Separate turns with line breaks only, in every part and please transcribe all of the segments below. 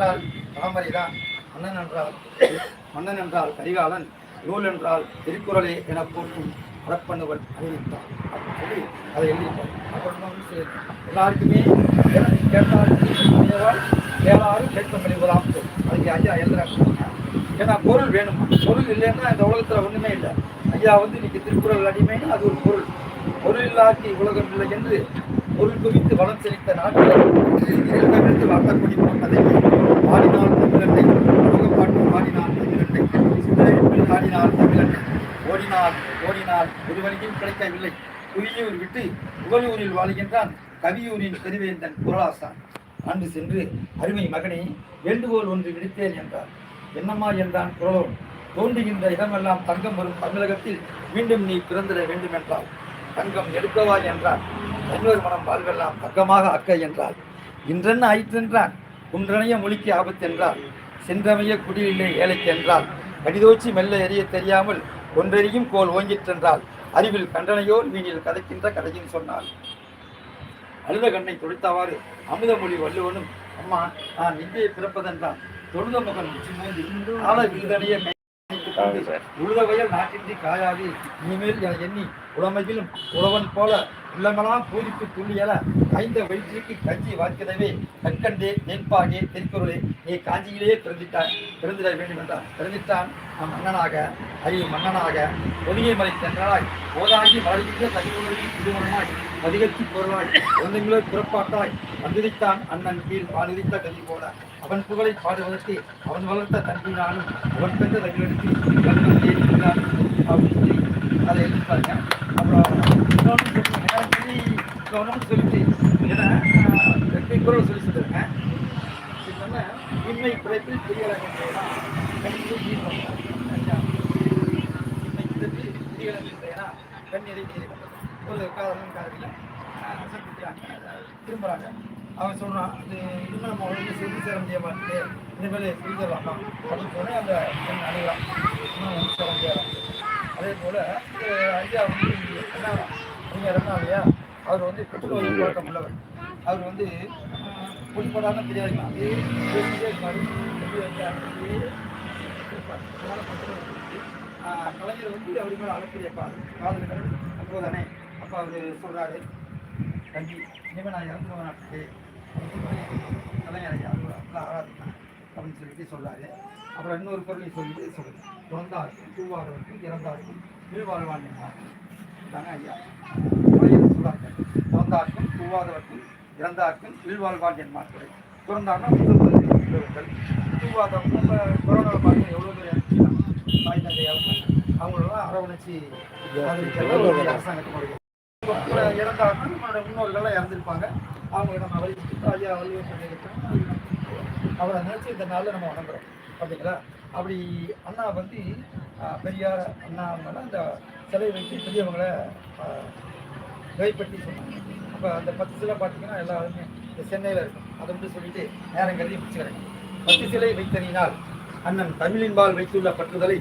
என்றால் தாமரைதான். அண்ணன் என்றால் மன்னன் என்றால் கரிகாலன் நூல் என்றால் திருக்குறளே என போற்றும் அறப்பண்ணுவன் அறிவித்தார் அப்படின்னு சொல்லி அதை எழுதியிருப்பார். அப்புறம் வந்து எல்லாருக்குமே கேட்டால் கேட்டால் கேளாறு கேட்க முடிவதாம் அதுக்கு ஐயா எழுதுறாங்க ஏன்னா பொருள் வேணும். பொருள் இல்லைன்னா இந்த உலகத்தில் ஒன்றுமே இல்லை. ஐயா வந்து இன்னைக்கு திருக்குறள் அடிமைன்னு அது ஒரு பொருள். பொருள் இல்லாக்கி உலகம் இல்லை என்று பொருள் குவித்து வளம் செழித்த நாட்டில் தமிழ்ந்து வாக்கக்கூடிய பாடினால் தமிழண்டை உலகப்பாட்டு பாடினால் தமிழண்டை. சிந்தனையில் ஆடினால் தமிழண்டை. ஓடினால் ஓடினால் ஒரு வழியும் கிடைக்கவில்லை. புலியூர் விட்டு புகழூரில் வாழ்கின்றான் கவியூரின் பெருவேந்தன் குரலாசான் அன்று சென்று அருமை மகனே வேண்டுகோள் ஒன்று விடுத்தேன் என்றார். என்னம்மா என்றான் குரலோன் தோன்றுகின்ற இடமெல்லாம் தங்கம் வரும் தமிழகத்தில் மீண்டும் நீ பிறந்திட வேண்டும் என்றால் தங்கம் எடுக்கவா என்றான். இன்னொரு மனம் வாழ்வெல்லாம் தங்கமாக அக்க என்றால் இன்றென்ன ஆயிற்றென்றான்? குன்றனைய மொழிக்கு ஆபத்து என்றால் சென்றமைய குடியில்லை ஏழைக்கு என்றால் கடிதோச்சி மெல்ல எரிய தெரியாமல் ஒன்றெறியும் கோல் ஓங்கிற்றென்றால் அறிவில் கண்டனையோர் வீணில் கதைக்கின்ற கதையின் சொன்னால். அழுத கண்ணை தொடுத்தவாறு அமுதமொழி வள்ளுவனும் அம்மா நான் இங்கே பிறப்பதென்றான். தொழுத மகன் ஆள விந்தனைய உழுத நாட்டின்றி காயாது. இனிமேல் என எண்ணி உடமையிலும் உழவன் போல உள்ளமெல்லாம் பூரிப்பு துள்ளியல ஐந்த வயிற்றுக்கு கஞ்சி வாய்க்கிறவே கற்கண்டே தேன்பாகே திருக்குறளே நீ காஞ்சியிலேயே பிறந்திட்டான் பிறந்திட வேண்டும் என்றான் பிறந்திட்டான் நம் மன்னனாக அறிவு மன்னனாக ஒதுங்கை மலை சென்றாய் ஓதாகி மலர்கின்ற தனிமொழியின் திருமணமாய் மதிகத்தி பொருளாய் குழந்தைங்களோ பிறப்பாட்டாய் வந்திருத்தான் அண்ணன் கீழ் பாலித்த கல்வி போல. அவன் புகழை பாடுவதற்கு அவன் வளர்த்த தன்பினாலும் அவன் பெற்ற தங்களுக்கு அப்படின்னு சொல்லி அதை எழுதிப்பாருங்க அப்புறம் கவனம் சொல்லி சொல்லிட்டு ஏன்னா ரெண்டு குரல் சொல்லி சொல்லியிருக்கேன் இன்மை உண்மை பிழைப்பில் பெரியவராக கணிப்பு உண்மை கண்ணீரை ஒரு காரணம் காரணம் திரும்புகிறாங்க அவன் சொல்கிறான் இது இனிமேல் நம்ம உடனே செஞ்சு சேர முடிய மாட்டேங்குது இனிமேல் செஞ்சிடலாமா அப்படின்னு சொல்லி அந்த பெண் அணுகிறான் இன்னும் வந்து சேர முடியாது. அதே போல் ஐயா வந்து என்ன நீங்கள் என்ன இல்லையா அவர் வந்து பெற்றோர் பழக்கம் உள்ளவர். அவர் வந்து பொடிப்படாமல் தெரியாது அது பேசிட்டே இருப்பார். கலைஞர் வந்து அவர் மேலே அளக்கூடிய காதல் காதல்கள் அப்போ அப்போ அவர் சொல்கிறாரு தம்பி இனிமேல் நான் இறந்து போக நாட்டுக்கு கலைஞரை யாரும் ஆராதிக்கலாம் அப்படின்னு சொல்லிட்டு சொல்லாரு அப்புறம் இன்னொரு பொருளை சொல்லிட்டு சொல்லுது பிறந்தாருக்கும் தூவாதவருக்கும் இறந்தாருக்கும் வீழ்வாழ்வான் என்றார் இதாங்க ஐயா கலைஞர் சொல்றாங்க பிறந்தாருக்கும் தூவாதவருக்கும் இறந்தாருக்கும் வீழ்வாழ்வான் என்பார்கள் பிறந்தாருன்னா முதல் தூவாதவங்க நம்ம கொரோனா பார்த்து எவ்வளோ பேர் தாய் தந்தை இறந்தாங்க அவங்களெல்லாம் அரவணைச்சி ஆதரிக்கிறதுல ஒரு அரசாங்கத்தினுடைய கூட நம்மளோட முன்னோர்கள்லாம் இறந்துருப்பாங்க அவங்க நம்ம வழிபட்டு ஐயா வள்ளுவர் அவரை நினச்சி இந்த நாளில் நம்ம வணங்குறோம் அப்படிங்களா அப்படி அண்ணா வந்து பெரியார் அண்ணா அவங்களாம் அந்த சிலை வைத்து பெரியவங்களை கைப்பற்றி சொன்னாங்க. அப்போ அந்த பத்து சிலை பார்த்தீங்கன்னா எல்லாருமே இந்த சென்னையில் இருக்கும். அதை மட்டும் சொல்லிட்டு நேரம் கருதி முடிச்சுக்கிறேன். பத்து சிலை வைத்தறினால் அண்ணன் தமிழின்பால் வைத்துள்ள பற்றுதலை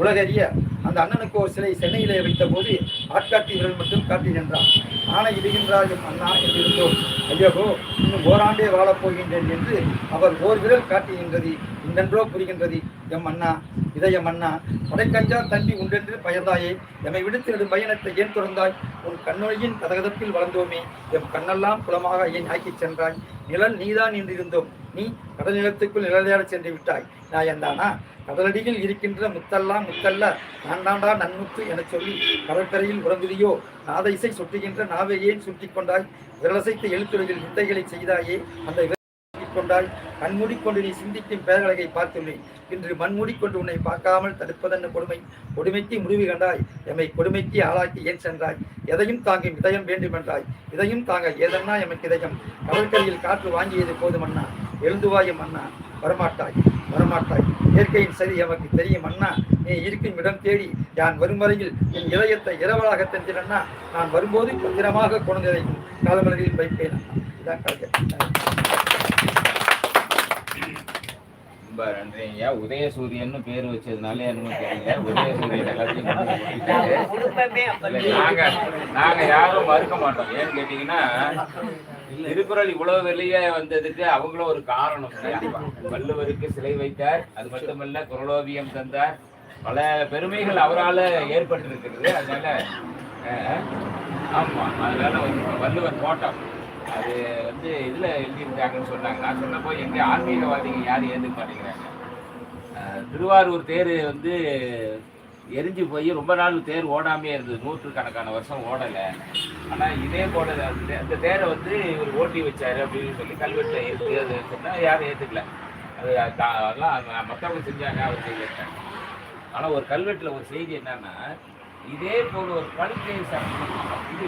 உலகறிய அந்த அண்ணனுக்கு ஒரு சிலை சென்னையிலே வைத்த போது ஆட்காட்டி விரல் மட்டும் காட்டி நின்றான். ஆனால் இடுகின்றார் அண்ணா என்றிருந்தோம் ஐயகோ இன்னும் ஓராண்டே வாழப்போகின்றேன் என்று அவர் ஓர் விரல் காட்டுகின்றது இன்றென்றோ புரிகின்றது. எம் அண்ணா இதயம் அண்ணா உடைக்கஞ்சா தண்ணி உண்டென்று பயந்தாயே எம்மை விடுத்து எடும் பயணத்தை ஏன் தொடர்ந்தாய் உன் கண்ணொழியின் கதகதப்பில் வளர்ந்தோமே எம் கண்ணெல்லாம் குளமாக ஏன் ஆக்கிச் சென்றாய்? நிழல் நீதான் நின்றிருந்தோம் நீ கடல் நிலத்துக்குள் நிழலையாடச் சென்று விட்டாய். நான் எந்தானா கடலடியில் இருக்கின்ற முத்தெல்லாம் முத்தல்ல நான்தாண்டா நன்முத்து எனச் சொல்லி கடற்கரையில் உறங்குதியோ? நாத இசை சுட்டுகின்ற நாவை ஏன் சுட்டிக் கொண்டாய்? விரலசைத்து எழுத்துறையில் வித்தைகளை செய்தாயே அந்த கொண்டாய் கண்மூடிக்கொண்டு நீ சிந்திக்கும் பேரழகை பார்த்துள்ளேன். இன்று மண்மூடிக்கொண்டு உன்னை பார்க்காமல் தடுப்பதென்ன கொடுமை? கொடுமைக்கு முடிவு கண்டாய். எம்மை கொடுமைக்கு ஆளாக்கி ஏன் சென்றாய்? எதையும் தாங்கும் இதயம் வேண்டுமென்றாய். இதையும் தாங்க ஏதன்னா எமக்கு இதயம்? கடற்கரையில் காற்று வாங்கியது போதுமண்ணா எழுந்துவாயும் அண்ணா. வரமாட்டாய். வரமாட்டாய். இயற்கையின் சரி எமக்கு தெரியும் அண்ணா. நீ இருக்கும் இடம் தேடி யான் வரும் வரையில் என் இதயத்தை இரவலாக தந்திரண்ணா நான் வரும்போது பத்திரமாக குழந்தையும் காலமலரில் வைப்பேன் அண்ணா. இதான் கலைஞர்
ரொம்ப நன்றி ஐயா உதயசூரியன் பேர் வச்சதுனால என்னமோ தெரியல. உதயசூரியன் எல்லாத்தையும் நாங்க நாங்க யாரும் மறுக்க மாட்டோம். ஏன்னு கேட்டீங்கன்னா திருக்குறள் இவ்வளவு வெளியே வந்ததுக்கு அவங்களும் ஒரு காரணம்? வள்ளுவருக்கு சிலை வைத்தார். அது மட்டுமல்ல குரலோவியம் தந்தார். பல பெருமைகள் அவரால ஏற்பட்டிருக்கிறது. அதனால ஆமா. அதனால வள்ளுவர் கோட்டம் அது வந்து இதில் எழுதியிருக்காங்கன்னு சொன்னாங்க. நான் சொன்னப்போ எங்கே ஆன்மீகவாதிகள் யாரும் ஏந்துக்க மாட்டேங்கிறாங்க திருவாரூர் தேர் வந்து எரிஞ்சு போய் ரொம்ப நாள் தேர் ஓடாமே இருந்தது. நூற்றுக்கணக்கான வருஷம் ஓடலை. ஆனால் இதே போல அந்த தேரை வந்து இவர் ஓட்டி வச்சார் அப்படின்னு சொல்லி கல்வெட்டில் இருக்குது அது சொன்னால் யாரும் ஏற்றுக்கல அது அதெல்லாம் மற்றவங்க செஞ்சாங்க அவர் செய்யல. ஆனால் ஒரு கல்வெட்டில் ஒரு செய்தி என்னன்னா இதே போல ஒரு படுக்கை இது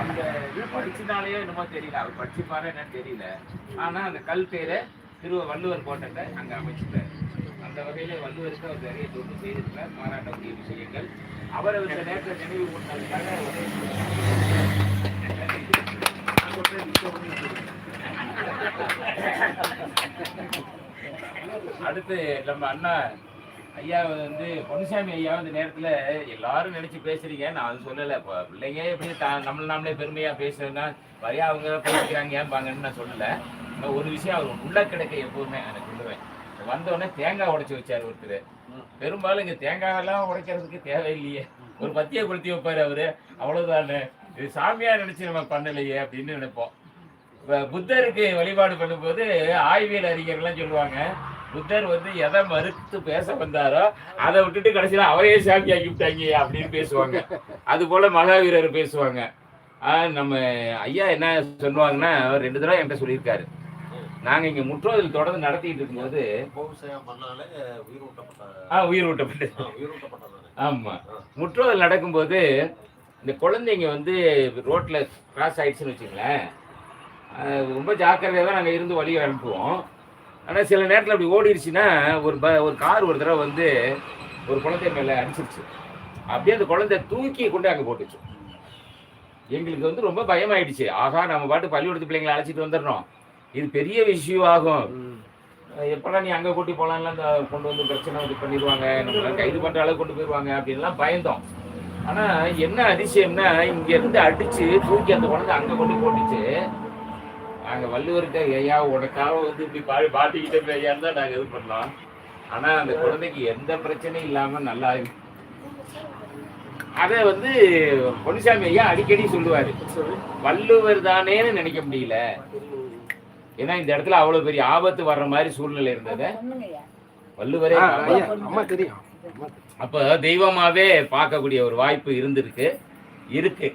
அந்த இது படிச்சனாலேயோ என்னமோ தெரியல. அவர் படிச்சுப்பாரு என்னன்னு தெரியல. ஆனா அந்த கல் பேரை திரு வள்ளுவர் கோட்டத்தை அங்க அமைச்சிட்டார். அந்த வகையில வள்ளுவருக்கு அவர் நிறைய தொண்டு செய்திருக்கிறார். பாராட்டக்கூடிய விஷயங்கள். அவரை இந்த நேரத்தில் நினைவு கூட்டதுக்காக அடுத்து நம்ம அண்ணா ஐயா வந்து பொன்னுசாமி ஐயா இந்த நேரத்தில் எல்லாரும் நினைச்சு பேசுறீங்க. நான் அது சொல்லலை. இப்போ பிள்ளைங்க எப்படி தா- நம்மள நாமளே பெருமையாக பேசுறதுன்னா வரையா அவங்க பேசிக்கிறாங்க ஏன்பாங்கன்னு நான் சொல்லலை. ஒரு விஷயம் அவர் உள்ள கிடைக்க எப்போதுமே எனக்கு சொல்லுவேன். வந்தோடனே தேங்காய் உடைச்சி வச்சார் ஒருத்தர். பெரும்பாலும் இங்கே தேங்காயெல்லாம் உடைக்கிறதுக்கு தேவையில்லையே. ஒரு பத்திய கொளுத்தி வைப்பார் அவர். அவ்வளோதானே இது சாமியாக நினச்சி நம்ம பண்ணலையே அப்படின்னு நினைப்போம். இப்போ புத்தருக்கு வழிபாடு பண்ணும்போது ஆய்வியல் அறிஞர்கள்லாம் சொல்லுவாங்க புத்தர் வந்து எதை மறுத்து பேச வந்தாரோ அதை விட்டுட்டு கடைசியில் அவரையே சாமி ஆக்கி விட்டாங்க அப்படின்னு பேசுவாங்க. அது போல மகாவீரர் பேசுவாங்க. நம்ம ஐயா என்ன சொல்லுவாங்கன்னா அவர் ரெண்டு தடவை என்கிட்ட சொல்லியிருக்காரு. நாங்கள் இங்கே முற்றோதல் தொடர்ந்து நடத்திட்டு இருக்கும்போது ஆ உயிர் விட்டப்பட்டு ஆமாம் முற்றோதல் நடக்கும்போது இந்த குழந்தைங்க வந்து ரோட்டில் கிராஸ் ஆயிடுச்சுன்னு வச்சுங்களேன். ரொம்ப ஜாக்கிரதையாக தான் நாங்கள் இருந்து வழியை அனுப்புவோம். ஆனால் சில நேரத்தில் அப்படி ஓடிடுச்சுன்னா ஒரு ப ஒரு கார் ஒரு தடவை வந்து ஒரு குழந்தை மேலே அடிச்சிருச்சு. அப்படியே அந்த குழந்தை தூக்கி கொண்டு அங்கே போட்டுச்சு. எங்களுக்கு வந்து ரொம்ப பயமாயிடுச்சு. ஆகா நம்ம பாட்டு பள்ளிக்கூடத்து பிள்ளைங்களை அழைச்சிட்டு வந்துடுறோம் இது பெரிய விஷயம் ஆகும். எப்படா நீ அங்கே கூட்டி போகலான்லாம் இந்த கொண்டு வந்து பிரச்சனை இது பண்ணிடுவாங்க நம்மள கைது பண்ணுற அளவுக்கு கொண்டு போயிடுவாங்க அப்படின்லாம் பயந்தோம். ஆனால் என்ன அதிசயம்னா இங்க இருந்து அடிச்சு தூக்கி அந்த குழந்தை அங்கே கொண்டு போட்டுச்சு. நாங்கள் வள்ளுவர்கிட்ட ஐயா உனக்காக வந்து இப்படி பாடி பாட்டிக்கிட்டே ஐயான்னு தான் நாங்கள் இது பண்ணோம். ஆனால் அந்த குழந்தைக்கு எந்த பிரச்சனையும் இல்லாமல் நல்லா அதை வந்து பொன்னிசாமி ஐயா அடிக்கடி சொல்லுவாரு. வள்ளுவர் தானேன்னு நினைக்க முடியல. ஏன்னா இந்த இடத்துல அவ்வளவு பெரிய ஆபத்து வர்ற மாதிரி சூழ்நிலை இருந்தது வள்ளுவரே
தெரியும்.
அப்ப தெய்வமாவே பார்க்கக்கூடிய ஒரு வாய்ப்பு இருந்திருக்கு. இருக்கு.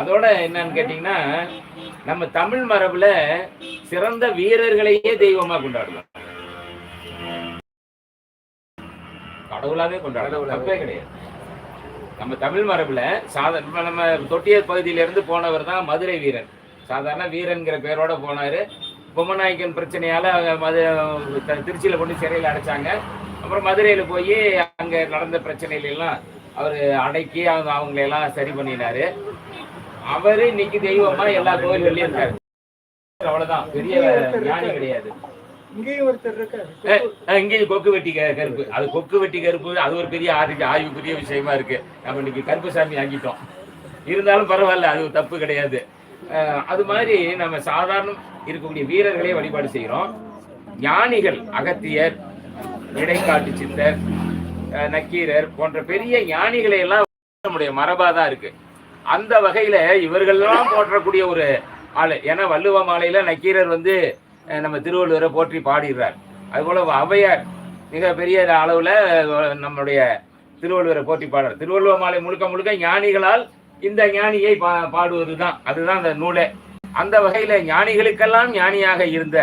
அதோட என்னன்னு கேட்டீங்கன்னா நம்ம தமிழ் மரபுல சிறந்த வீரர்களையே தெய்வமா கொண்டாடுவோம். கடவுளாவே கொண்டாடுவோம். தப்பே கிடையாது. நம்ம தமிழ் மரபுல சாதாரண நம்ம தொட்டியர் பகுதியில இருந்து போனவர் தான் மதுரை வீரன். சாதாரண வீரன்கிற பேரோட போனாரு. பொம்மநாயக்கன் பிரச்சனையால அவங்க மது திருச்சியில கொண்டு சிறையில் அடைச்சாங்க. அப்புறம் மதுரையில போய் அங்க நடந்த பிரச்சனையில எல்லாம் அவர் அடக்கி அவங்க அவங்களை எல்லாம் சரி பண்ணினாரு. அவரு இன்னைக்கு தெய்வமா எல்லா கோயில்கள்லயும் இருக்காரு. அவ்வளவுதான். பெரிய ஞானி கிடையாது.
இங்கேயும்
கொக்கு வெட்டி கருப்பு. அது கொக்கு வெட்டி கருப்பு அது ஒரு பெரிய ஆய்வு ஆய்வுக்குரிய விஷயமா இருக்கு. நம்ம இன்னைக்கு கருப்புசாமி ஆக்கிட்டோம். இருந்தாலும் பரவாயில்ல அது தப்பு கிடையாது. அது மாதிரி நம்ம சாதாரண இருக்கக்கூடிய வீரர்களே வழிபாடு செய்கிறோம் ஞானிகள் அகத்தியர் இடைக்காட்டு சித்தர் நக்கீரர் போன்ற பெரிய ஞானிகளை எல்லாம் நம்முடைய மரபா தான் இருக்கு. அந்த வகையில இவர்கள்லாம் போற்றக்கூடிய ஒரு ஆளு. ஏன்னா வள்ளுவ மாலையில நக்கீரர் வந்து நம்ம திருவள்ளுவரை போற்றி பாடிடுறார். அதுபோல ஔவையார் மிக பெரிய அளவுல நம்மளுடைய நம்முடைய திருவள்ளுவரை போற்றி பாடுறார். திருவள்ளுவ மாலை முழுக்க முழுக்க ஞானிகளால் இந்த ஞானியை பா பாடுவது தான் அதுதான் அந்த நூலே. அந்த வகையில ஞானிகளுக்கெல்லாம் ஞானியாக இருந்த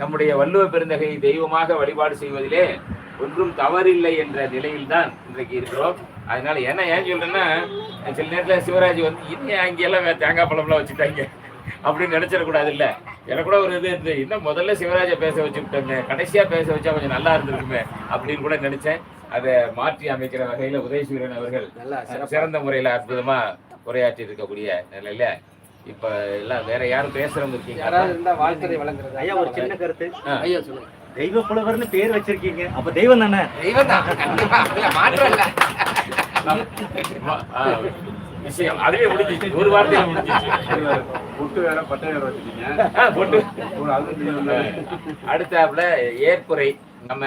நம்முடைய வள்ளுவ பெருந்தகையை தெய்வமாக வழிபாடு செய்வதிலே ஒன்றும் தவறில்லை என்ற நிலையில்தான் இன்றைக்கு இருக்கிறோம். அதனால என்ன ஏன் சொல்றேன்னா சில நேரத்துல சிவராஜ் வந்து இன்னும் அங்கெல்லாம் தேங்காய் பழம்லாம் வச்சுட்டாங்க. அப்படின்னு நினைச்சிடக்கூடாது இல்ல எனக்கு கூட ஒரு இது இருந்து இன்னும் முதல்ல சிவராஜ பேச வச்சு விட்டோங்க கடைசியா பேச வச்சா கொஞ்சம் நல்லா இருந்திருக்குமே அப்படின்னு கூட நினைச்சேன். அதை மாற்றி அமைக்கிற வகையில உதயசூரன் அவர்கள்
நல்லா
சிறந்த முறையில அற்புதமா உரையாற்றி இருக்கக்கூடிய நிலையில இப்ப எல்லாம் வேற யாரும் பேசுறவங்க இருக்கீங்க
வாழ்த்துறை வழங்குறது.
ஐயா ஒரு சின்ன கருத்து.
ஐயா சொல்லுங்க.
தெய்வ புலவர்னு பேர் வச்சிருக்கீங்க. அப்ப தெய்வம் தானே?
தெய்வம் தான். கண்டிப்பா. அதுல மாற்றம் இல்ல. விஷயம். அதுவே முடிஞ்சிச்சு. ஒரு வார்த்தையில முடிஞ்சிச்சு.
புட்டு வேற பட்டை வேற வச்சுட்டீங்க
ஆ, போட்டு. அடுத்தாப்புல ஏற்புரை நம்ம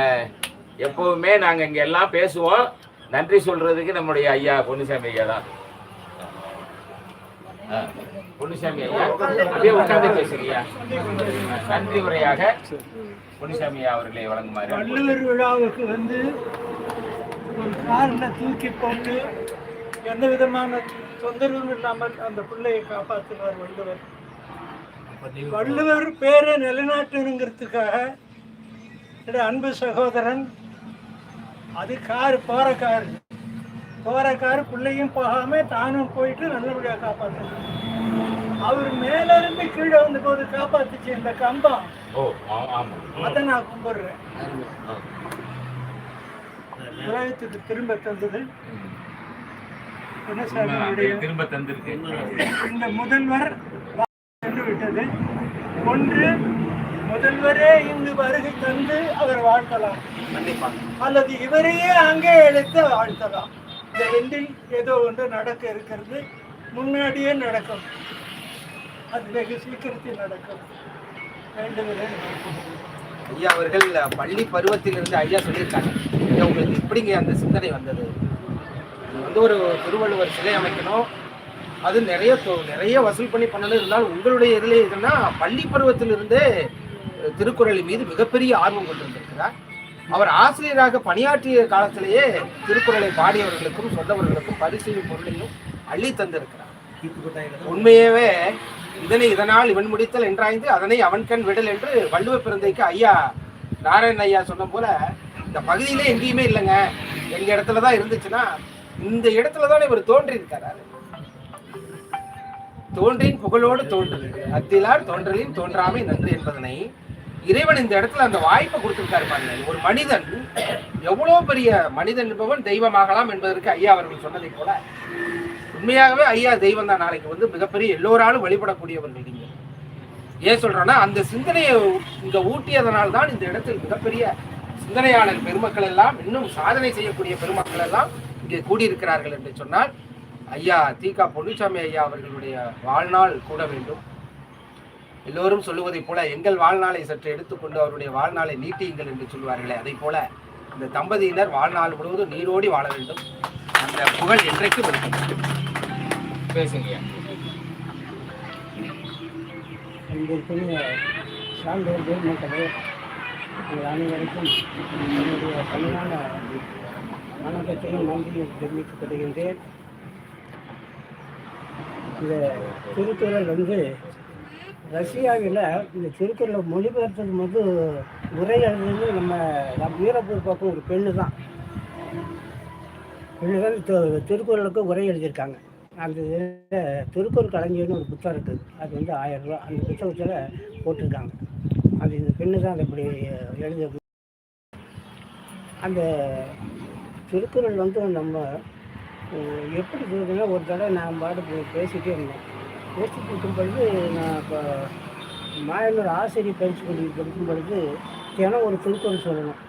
எப்பவுமே நாங்க இங்க எல்லாம் பேசுவோம். நன்றி சொல்றதுக்கு நம்முடைய ஐயா பொன்னுசாமி ஐயா தான். பொன்னுசாமி ஐயா. அப்படியே உட்கார்ந்து பேசுறியா நன்றி உரையாக பொன்னுசாமி அவர்களை வழங்குமாறு
வள்ளுவர் விழாவுக்கு வந்து ஒரு காரில் தூக்கி போட்டு எந்த விதமான தொந்தரவும் இல்லாமல் அந்த பிள்ளையை காப்பாற்றுவார் வள்ளுவர். வள்ளுவர் பேரை நிலைநாட்டணுங்கிறதுக்காக என்னுடைய அன்பு சகோதரன் அது கார் போகிற கார். போகிற கார் பிள்ளையும் போகாம தானும் போயிட்டு நல்லபடியாக காப்பாற்றணும். அவர் மேல இருந்து கீழே வந்து போது காப்பாத்துச்சு இந்த கம்பம்.
ஓ ஆ- ஆமா.
அதை நான் கும்பிடுறேன். உலகத்துக்கு திரும்ப தந்தது.
திரும்ப தந்திருக்கு.
இந்த முதல்வர் சென்று விட்டது. ஒன்று முதல்வரே இங்கு வருகை தந்து அவர் வாழ்த்தலாம். அல்லது இவரையே அங்கே எடுத்து வாழ்த்தலாம் இந்த ரெண்டில் ஏதோ ஒன்று நடக்க இருக்கிறது. முன்னாடியே நடக்கும். அது வெகு சீக்கிரத்தில் நடக்கும். வேண்டுகிறேன்
ஐயா அவர்கள் பள்ளி பருவத்திலிருந்து ஐயா சொல்லியிருக்காங்க. ஐயா, உங்களுக்கு எப்படிங்க அந்த சிந்தனை வந்தது? வந்து ஒரு திருவள்ளுவர் சிலை அமைக்கணும். அது நிறைய தொ- நிறைய வசூல் பண்ணி பண்ணணும் இருந்தாலும் உங்களுடைய இதில் இதுன்னா பள்ளி பருவத்திலிருந்தே திருக்குறள் மீது மிகப்பெரிய ஆர்வம் கொண்டிருந்திருக்கிறார். அவர் ஆசிரியராக பணியாற்றிய காலத்திலேயே திருக்குறளை பாடியவர்களுக்கும் சொந்தவர்களுக்கும் பரிசு பொருளையும் அள்ளி தந்திருக்கிறார். உண்மையவே இதனை இதனால் இவன் முடித்தல் என்றாய்ந்து அதனை அவன் கண் விடல் என்று வள்ளுவ பிறந்தைக்கு ஐயா நாராயண ஐயா சொன்ன போல இந்த பகுதியிலே எங்கேயுமே இல்லைங்க. எங்க இடத்துல தான் இருந்துச்சுன்னா இந்த இடத்துல தான் இவர் தோன்றி இருக்காரு தோன்றின் புகழோடு தோன்று அத்திலார் தோன்றலின் தோன்றாமை நன்று என்பதனை இறைவன் இந்த இடத்துல அந்த வாய்ப்பை கொடுத்திருக்காரு பாருங்க ஒரு மனிதன் எவ்வளவு பெரிய மனிதன் என்பவன் தெய்வமாகலாம் என்பதற்கு ஐயா அவர்கள் சொன்னதை போல உண்மையாகவே ஐயா தெய்வம் தான். நாளைக்கு வந்து மிகப்பெரிய எல்லோராலும் வழிபடக்கூடியவர்கள் நீங்க. ஏன் சொல்றேன்னா அந்த சிந்தனையை இங்க ஊட்டியதனால் தான் இந்த இடத்தில் மிகப்பெரிய சிந்தனையாளர் பெருமக்கள் எல்லாம் இன்னும் சாதனை செய்யக்கூடிய பெருமக்கள் எல்லாம் இங்கே கூடியிருக்கிறார்கள் என்று சொன்னால் ஐயா தீகா பொன்னுசாமி ஐயா அவர்களுடைய வாழ்நாள் கூட வேண்டும். எல்லோரும் சொல்லுவதைப் போல எங்கள் வாழ்நாளை சற்று எடுத்துக்கொண்டு அவருடைய வாழ்நாளை நீட்டியுங்கள் என்று சொல்வார்களே. அதை போல இந்த தம்பதியினர் வாழ்நாள் முழுவதும் நீரோடி வாழ வேண்டும். அந்த புகழ் என்றைக்கும் இருக்கும் பேசுங்க
அன்பிற்குரிய சான்றோர் பெருமக்களே உங்கள் அனைவருக்கும் என்னுடைய பணியான வணக்கத்தையும் நன்றியும் தெரிவிக்கப்படுகின்றேன் இந்த திருக்குறள் வந்து ரஷ்யாவில் இந்த திருக்குறளை மொழிபெயர்த்தது வந்து உரை எழுதுறது நம்ம வீரப்பூர் பக்கம் ஒரு பெண்ணு தான் பெண்ணு தான் திருக்குறளுக்கு உரை எழுதியிருக்காங்க. அந்த இதில் திருக்குறள் கலைஞர்னு ஒரு புத்தகம் இருக்குது. அது வந்து ஆயிரம் ரூபா அந்த புத்தகத்தில் போட்டிருக்காங்க. அது இந்த பெண்ணு தான் அதை இப்படி எழுத அந்த திருக்குறள் வந்து நம்ம எப்படி சொல்றதுன்னா ஒரு தடவை நான் பாட்டு பேசிகிட்டே இருந்தேன். பேசிட்டு இருக்கும் பொழுது நான் இப்போ மாயனூர் ஆசிரியர் பயிற்சி பள்ளி படிக்கும் பொழுது தினம் ஒரு திருக்குறள் சொல்லணும்.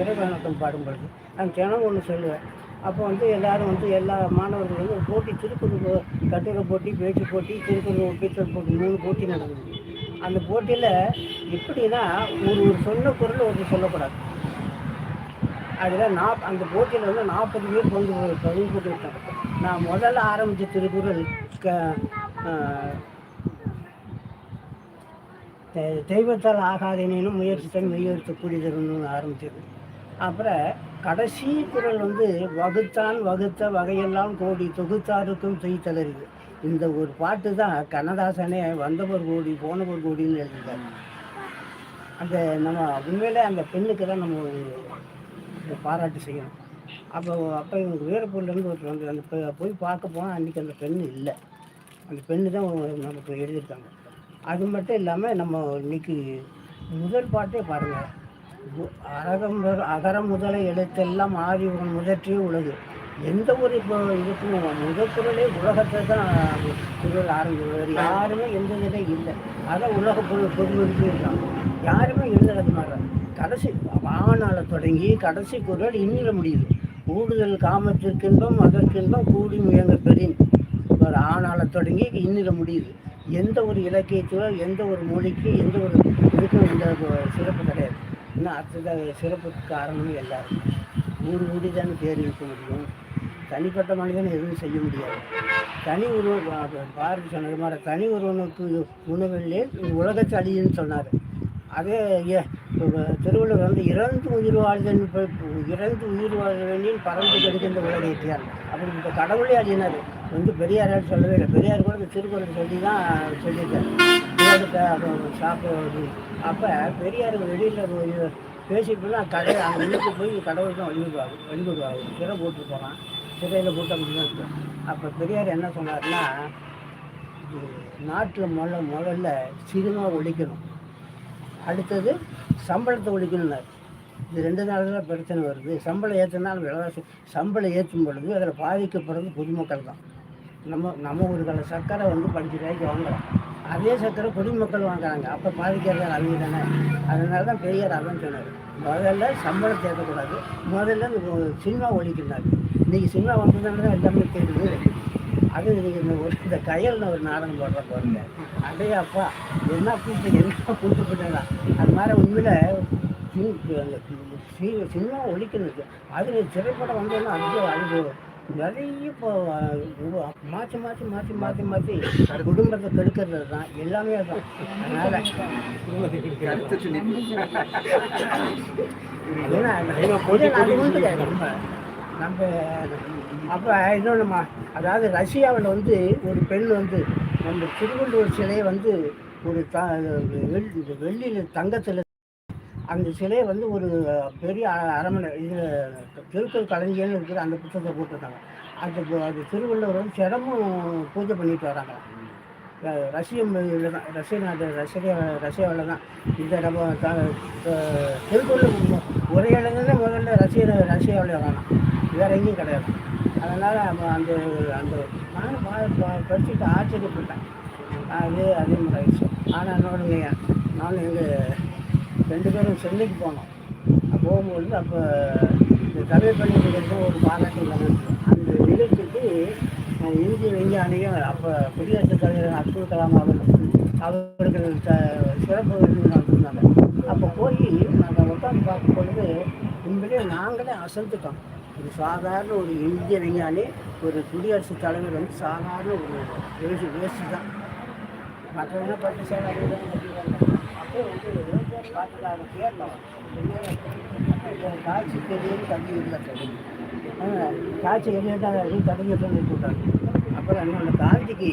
இறைவணக்கம் பாடும் பொழுது. நான் தினம் ஒன்று சொல்லுவேன். அப்போ வந்து எல்லாரும் வந்து எல்லா மாணவர்கள் வந்து ஒரு போட்டி திருக்குறள் கட்டுரை போட்டி பேச்சு போட்டி திருக்குறள் பேச்சு போட்டி மூணு போட்டி நடந்தது அந்த போட்டியில் எப்படின்னா ஒரு ஒரு சொன்ன குரல் ஒருத்தர் சொல்லக்கூடாது. அதில் நாப் அந்த போட்டியில் வந்து நாற்பது பேர் பங்கு பங்கு போட்டுக்கிட்டோம் நான் முதல்ல ஆரம்பித்த திருக்குறள் க தெ- தெய்வத்தால் ஆகாதேனும் முயற்சி தன் ஆரம்பித்தது அப்புறம் கடைசி குரல் வந்து வகுத்தான் வகுத்த வகையெல்லாம் கோடி தொகுத்தாருக்கும் செய்தலருது இந்த ஒரு பாட்டு தான் கண்ணதாசனே வந்தவர் கோடி போனவர் கோடின்னு எழுதியிருக்காரு. அந்த நம்ம உண்மையிலே அந்த பெண்ணுக்கு தான் நம்ம ஒரு பாராட்டு செய்யணும். அப்போ அப்போ இவங்க வீரப்பூர்லேருந்து ஒருத்தர் வந்து அந்த போய் பார்க்க போனால் அன்றைக்கி அந்த பெண் இல்லை. அந்த பெண்ணு தான் நமக்கு எழுதியிருக்காங்க. அது மட்டும் இல்லாமல் நம்ம இன்னைக்கு முதல் பாட்டே பாருங்கள் அரகம் அகரம் முதல எழுத்தெல்லாம் ஆதி உன் முதற்றே உலகு. எந்த ஒரு இப்போ இதுக்கும் முதற்குரலே உலகத்தை தான் குரல் ஆரம்பிக்கிறது யாருமே எந்த இதே இல்லை. அதான் உலக பொருள் பொதுவெடுத்து இருக்காங்க. யாருமே எழுதுறது மாதிரி கடைசி ஆனால தொடங்கி கடைசி குரல் இன்னில முடியுது. கூடுதல் காமத்திற்கின்பம் அதற்கின்பம் கூடி முயங்க பெறின். ஒரு ஆனால தொடங்கி இன்னில முடியுது. எந்த ஒரு இலக்கியத்திலோ எந்த ஒரு மொழிக்கு எந்த ஒரு இதுக்கும் இந்த சிறப்பு கிடையாது. இன்னும் அடுத்தது சிறப்புக்கு காரணம் எல்லாரும் ஊர் ஊடி தானே பேர் இருக்க முடியும். தனிப்பட்ட மனிதன் எதுவும் செய்ய முடியாது. தனி ஒருவன் பாரதி சொன்னது மாதிரி தனி ஒருவனுக்கு உணவில்லை உலகத்தை அழியுன்னு சொன்னார். அதே ஏ- திருவள்ளுவர் வந்து இறந்து உயிர் வாழ்தல் இறந்து உயிர் வாழ்தலின் பறந்து கெடுக்கின்ற உலகத்தையார் அப்படி இந்த கடவுளே அழியினார். வந்து பெரியார் சொல்லவே இல்லை. பெரியார் கூட இந்த திருக்குறள் சொல்லி தான் சொல்லியிருக்காரு. உலகத்தை சாப்பிடுவது அப்போ பெரியார் வெளியில் பேசிட்டு தான் கடை அங்கே உள்ளுக்கு போய் கடவுள் தான் வழிபடுவாங்க வழிபடுவாங்க சிறை போட்டு போகிறான் சிறையில் போட்டு அப்படி தான் இருக்கும் அப்போ பெரியார் என்ன சொன்னார்னா நாட்டில் முதல்ல முதல்ல சினிமா ஒழிக்கணும். அடுத்தது சம்பளத்தை ஒழிக்கணும்னார். இது ரெண்டு நாள் தான் பிரச்சனை வருது. சம்பளம் ஏற்றினாலும் விலைவாசி சம்பளம் ஏற்றும் பொழுது அதில் பாதிக்கப்படுறது பொதுமக்கள் தான் நம்ம நம்ம ஒரு கலை சர்க்கரை வந்து பஞ்சு ரூபாய்க்கு வாங்குறோம். அதே சர்க்கரை பொதுமக்கள் வாங்குறாங்க. அப்போ பாதிக்கிறது அவங்க தானே? அதனால தான் பெரியார் அதான் சொன்னார். முதல்ல சம்பளம் சேர்க்கக்கூடாது முதல்ல இந்த சினிமா ஒழிக்கிறாரு. இன்றைக்கி சினிமா வந்ததுனால தான் எல்லாமே தெரியுது அது நீங்கள் இந்த ஒரு இந்த கையல்னு ஒரு நாடகம் போடுற பாருங்க. அதே அப்பா என்ன கூப்பிட்டு என்ன கூப்பிட்டு போட்டாங்க? அது மாதிரி உண்மையில் சினிமா ஒழிக்கணும் அது திரைப்படம் வந்ததுன்னா அது அது நிறைய இப்போ மாற்றி மாற்றி மாற்றி மாற்றி மாற்றி குடும்பத்தை கெடுக்கிறது தான். எல்லாமே தான் அதனால் நம்ம நம்ம அப்போ இன்னொன்றுமா அதாவது ரஷ்யாவில் வந்து ஒரு பெண் வந்து நம்ம திருவள்ளுவர் சிலையை வந்து ஒரு த வெள்ளி வெள்ளியில் தங்கத்தில் அந்த சிலையை வந்து ஒரு பெரிய அ- இது திருக்குறள் கலைஞர்னு இருக்கிற அந்த புத்தகத்தை போட்டிருக்காங்க. அந்த அது திருவள்ளுவர் வந்து சிரமம் பூஜை பண்ணிட்டு வராங்க. அஹ் ரஷ்ய மொழியில தான் ரஷ்ய நாட்டு ரஷ்ய ரஷ்யாவில் தான். இந்த நம்ம திருக்குள்ள ஒரே இடத்துல முதல்ல ரஷ்ய ரஷ்யாவில் வேணாம் வேற எங்கேயும் கிடையாது. அதனால் அந்த அந்த நானும் படிச்சுட்டு ஆச்சரியப்பட்டேன். அது அதே மாதிரி ஆயிடுச்சு. ஆனால் என்னோட நானும் எங்கள் ரெண்டு பேரும் சென்னைக்கு போனோம். போகும்போது அப்போ இந்த தமிழ் பள்ளிகளுக்கு ஒரு பாராட்டு நடந்துச்சு. அந்த நிகழ்ச்சிக்கு இந்திய விஞ்ஞானியும் அப்போ குடியரசுத் தலைவர் அப்துல் கலாம் அவர்கள் அவருக்கு த- சிறப்பு விருது நடத்திருந்தாங்க அப்போ போய் நாங்கள் உட்காந்து பார்க்கும் பொழுது உண்மையிலே நாங்களே அசந்துட்டோம். ஒரு சாதாரண ஒரு இந்திய விஞ்ஞானி ஒரு குடியரசுத் தலைவர் வந்து சாதாரண ஒரு வேஸ்ட் வேஸ்ட்டு தான். மற்றவங்க பட்டு சேவை அப்போ வந்து பார்த்துக்காக கேட்டோம் இந்த காட்சி பெரியன்னு தம்பி இல்லை காட்சி எரியாட்டாங்க அப்படின்னு தடுங்க சொல்லி அப்புறம் அண்ணன் காந்திக்கு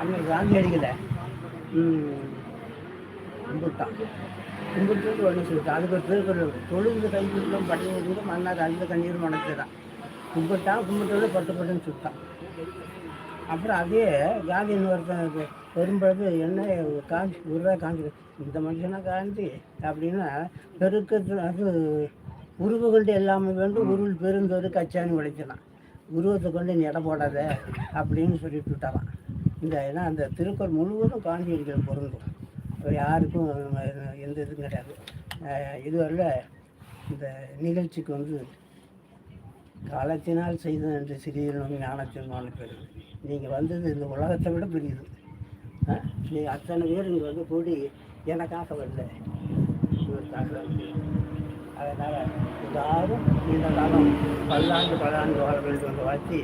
அண்ணன் காந்தி அடிக்கலை கும்பிட்டான் கும்பிட்டு ஒன்று சொல்லிட்டான் அதுக்கு ஒரு திருக்குறள் தொழுது கைக்குள்ளும் பட்டியலும் மன்னார் அந்த கண்ணீர் மணக்கிறான் கும்பிட்டான் கும்பிட்டோட பட்டு பட்டுன்னு சுட்டான். அப்புறம் அதே காந்தி இன்னொருத்தன் வரும்பொழுது என்ன காந்தி உருவா காந்தி இந்த மனுஷனா காந்தி அப்படின்னா பெருக்கத்து அது உருவுகள்ட்டு எல்லாமே வேண்டும் உருள் பெருந்தொரு கச்சானி உடைச்சினான் உருவத்தை கொண்டு நீ எடை போடாத அப்படின்னு சொல்லிட்டு விட்டாரான் இந்த ஏன்னா அந்த திருக்குறள் முழுவதும் காந்தியடிகள் பொருந்தும். யாருக்கும் எந்த இதுவும் கிடையாது. இதுவரையில் இந்த நிகழ்ச்சிக்கு வந்து காலத்தினால் செய்த என்று சிறியனும் ஞானத்தின் பெருது நீங்கள் வந்தது இந்த உலகத்தை விட பெரியது? நீ அத்தனை பேர் இங்கே வந்து கூடி எனக்காக வரல இவருக்காக அதனால் எல்லாரும் நீண்ட காலம் பல்லாண்டு பல்லாண்டு வாழ வேண்டும் வாழ்த்தி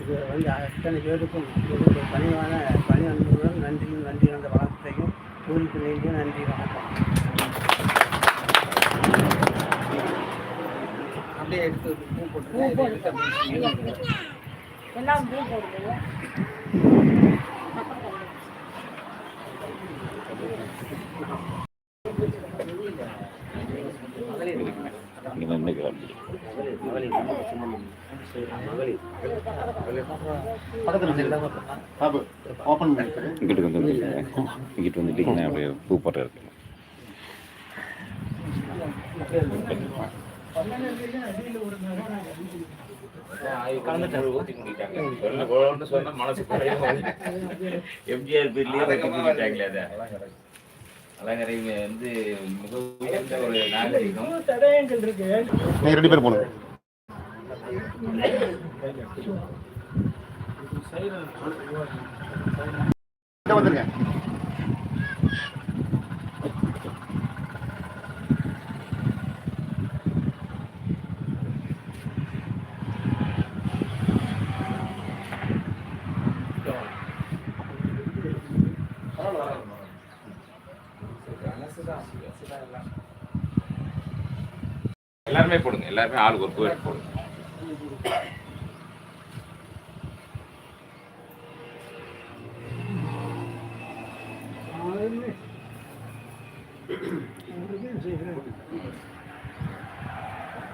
இது வந்து அத்தனை பேருக்கும் என்னுடைய பணிவான பணி அன்புடன் நன்றியும் நன்றி என்ற வணக்கத்தையும் கூறிக்கொள்ளையும் நன்றி வணக்கம்.
அப்படியே எடுத்து பூ போட்டு
எல்லாம் பூ போடுறது
பாபு ஓப்பன் பண்ணிட்டு
இங்கிட்டு வந்து இங்கிட்டு வந்துட்டீங்கன்னா அப்படியே பூ போட்டு இருக்கு.
கலந்துட்டாரு எம்ஜிஆர் பேர்லயே கட்டி அதை அலங்கரை வந்து மிக உயர்ந்த ஒரு நாகரிகம்
தடயங்கள் இருக்கு
நீங்க ரெண்டு பேர் போகணும் வந்துருங்க.
எல்லாருமே போடுங்க எல்லாருமே ஆளுக்கு ஒரு பேர் போடுங்க.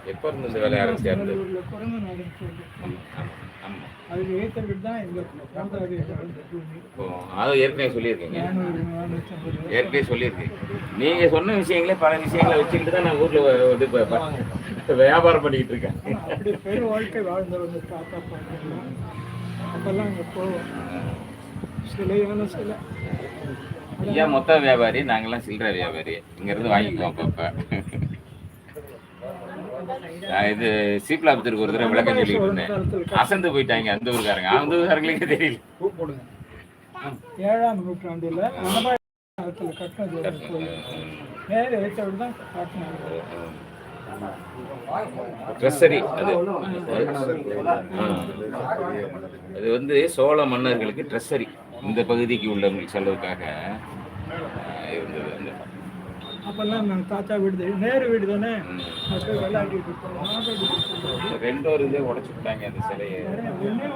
எப்ப இருந்து இந்த வேலையை ஆரம்பிச்சாரு? அது ஏற்கனவே சொல்லியிருக்கீங்க. ஏற்கனவே சொல்லியிருக்கீங்க. நீங்க சொன்ன விஷயங்களே பல விஷயங்களை வச்சுக்கிட்டு தான் நான் ஊர்ல ப- வியாபாரம் பண்ணிக்கிட்டு இருக்கேன்.
அப்படி பெரு வாழ்க்கை வாழ்ந்தவங்க தாத்தா பாட்டிலாம் அப்பெல்லாம் அங்கே போவோம். சிலையான சிலை.
ஐயா மொத்த வியாபாரி நாங்கெல்லாம் சில்லறை வியாபாரி. இங்க இருந்து வாங்கிக்குவோம் அப்பப்ப. நான் இது சீப்லாபுத்திற்கு ஒரு தடவை விளக்கம் சொல்லிட்டு இருந்தேன். அசந்து போயிட்டாங்க அந்த ஊருக்காரங்க. அந்த ஊருக்காரங்களுக்கே தெரியல.
ஏழாம் நூற்றாண்டுல கட்டினது ஒரு கோயில். நேர ஏற்றவிட்டு தான் காட்டினாங்க.
ட்ரெஸ்ஸரி அது. அது வந்து சோழ மன்னர்களுக்கு ட்ரெஸ்ஸரி. இந்த பகுதிக்கு உள்ளவங்களுக்கு செலவுக்காக இருந்தது அந்த
அப்பெல்லாம் நான் தாத்தா வீடு நேரு வீடு தானே.
ரெண்டு இதே உடைச்சு விட்டாங்க அந்த சிலையை.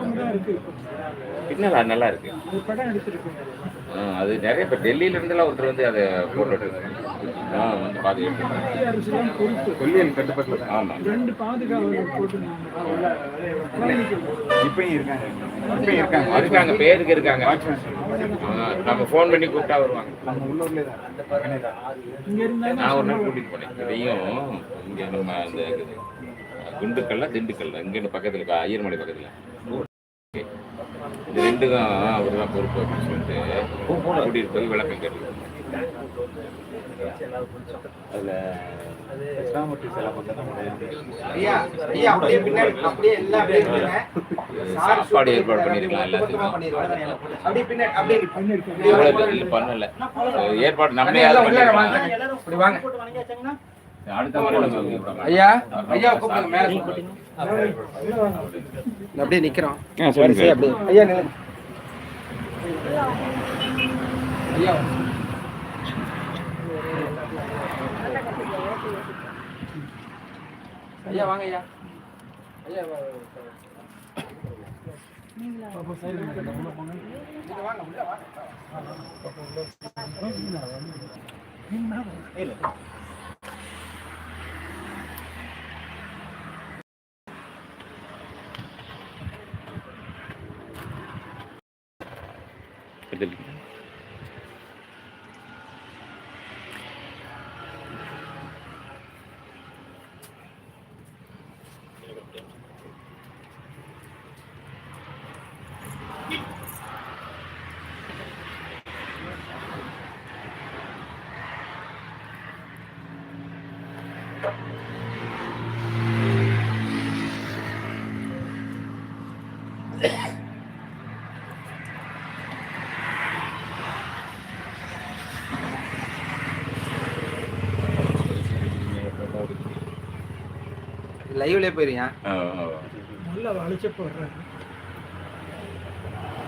ஒன்று தான் இருக்கு.
பின்னால் நல்லா இருக்கு.
படம்
அது நிறைய இப்போ டெல்லியில இருந்தெல்லாம் ஒருத்தர் வந்து அதை போட்டு ஆ வந்து பார்த்துக்கிட்டு
மத்திய அரசுலாம் பொறுப்பு
கொல்லியன் கட்டுப்பட்டில்
ஆமா.
ரெண்டு
இப்பயும் இருக்காங்க. இப்பயும் இருக்காங்க.
இருக்காங்க பேருக்கு இருக்காங்க. ஆ, நம்ம ஃபோன் பண்ணி கூப்பிட்டா வருவாங்க.
நம்ம உள்ளூர்லேயே தான்.
நான் ஒரு நாள் கூட்டிட்டு போனேன். இதையும் இங்க நம்ம அந்த குண்டுக்கல்ல திண்டுக்கல்ல. இங்க பக்கத்துல ஐயர்மலை பக்கத்துல. இந்த ரெண்டுக்கும் அவர் தான் பொறுப்பு அப்படின்னு சொல்லிட்டு கூட்டிட்டு போய் விளக்கம் கேட்டு
தான்
சாப்பாடு ஏற்பாடு பண்ணிருக்கலாம் எல்லாத்துக்கும் பண்ணல. ஏற்பாடு நம்மளே
ஐயா ஐயா. அப்படியே நிக்கிறோம். ஐயா ஐயா. ஐயா வாங்க ஐயா. ஐயா வாங்க உள்ள
ஆ, ஆ.
நல்லா வளைச்சு போடுறாங்க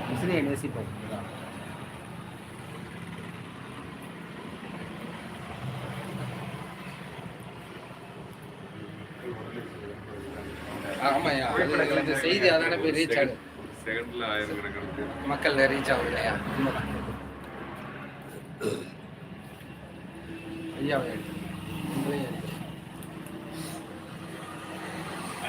மிஷினை நேசிப்போம் ஆமாய்யா அது இந்த செய்தி அதான போய் ரீச் ஆகுது. மக்கள் ரீச் ஆகுது இல்லையா. ஐயா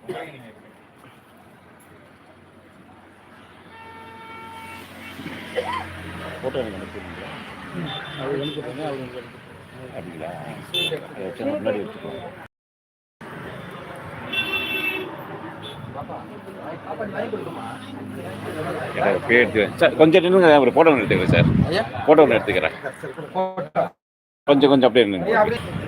உங்களையும் எடுத்து.
அவரையும் எனக்கு அனுப்பிடுங்களா
அது எனக்கு பண்ணி அது எனக்கு பண்ணி.
அப்படிங்களா அதை வச்சு நான் முன்னாடி வச்சுக்கோங்க எனக்கு பேர் எடுத்து சார் கொஞ்சம் நின்றுங்க ஒரு ஃபோட்டோ ஒன்று எடுத்துக்கிறேன் சார். ஃபோட்டோ ஒன்று எடுத்துக்கிறேன். கொஞ்சம் கொஞ்சம் அப்படியே நின்னுங்க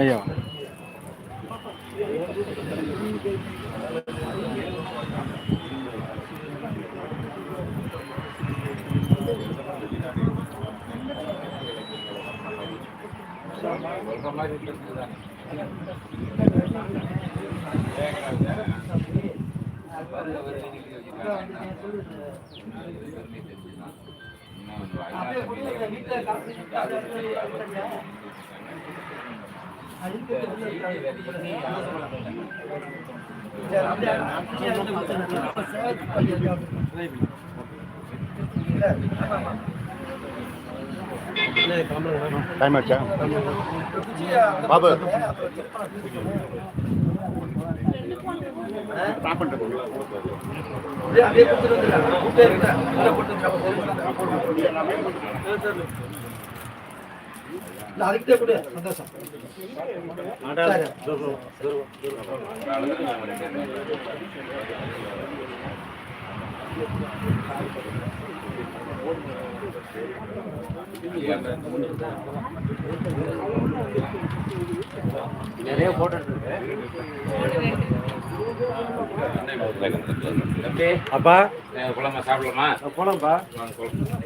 அப்படியே
ஐயா டைம் ஆச்சா பாபு
அதுக்கிட்டே கூட சந்தோஷம். சரி.
நிறைய போட்டோ இருக்கு
அப்பா.
குழம்பு சாப்பிடலாமா? வாங்க, சொல்லுங்க.